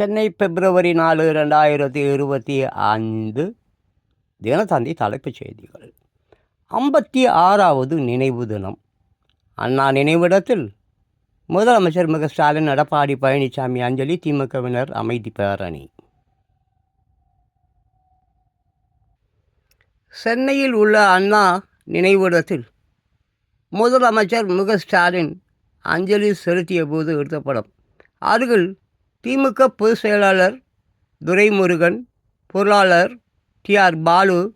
சென்னை பிப்ரவரி நாலு ரெண்டாயிரத்தி இருபத்தி ஐந்து தினத்தந்தி தலைப்புச் செய்திகள். ஐம்பத்தி ஆறாவது நினைவு தினம். அண்ணா நினைவிடத்தில் முதலமைச்சர் மிக ஸ்டாலின் எடப்பாடி பழனிசாமி அஞ்சலி திமுகவினர் அமைதி பேரணி. சென்னையில் உள்ள அண்ணா நினைவிடத்தில் முதலமைச்சர் முக ஸ்டாலின் அஞ்சலி செலுத்திய போது எடுத்த படம். அருகில் திமுக பொதுச் செயலாளர் துரைமுருகன் பொருளாளர் டி. ஆர். பாலு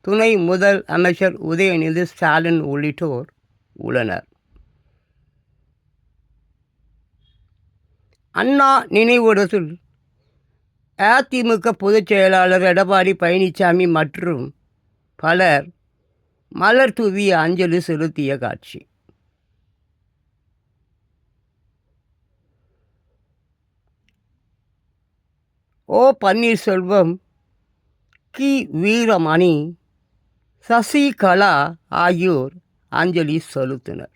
துணை முதல் அமைச்சர் உதயநிதி ஸ்டாலின் உள்ளிட்டோர் உள்ளனர். அண்ணா நினைவிடத்தில் அதிமுக பொதுச் செயலாளர் எடப்பாடி பழனிசாமி மற்றும் பலர் மலர் தூவி அஞ்சலி செலுத்திய காட்சி. ஓ பன்னீர்செல்வம் கி. வீரமணி சசிகலா ஆகியோர் அஞ்சலி செலுத்தினர்.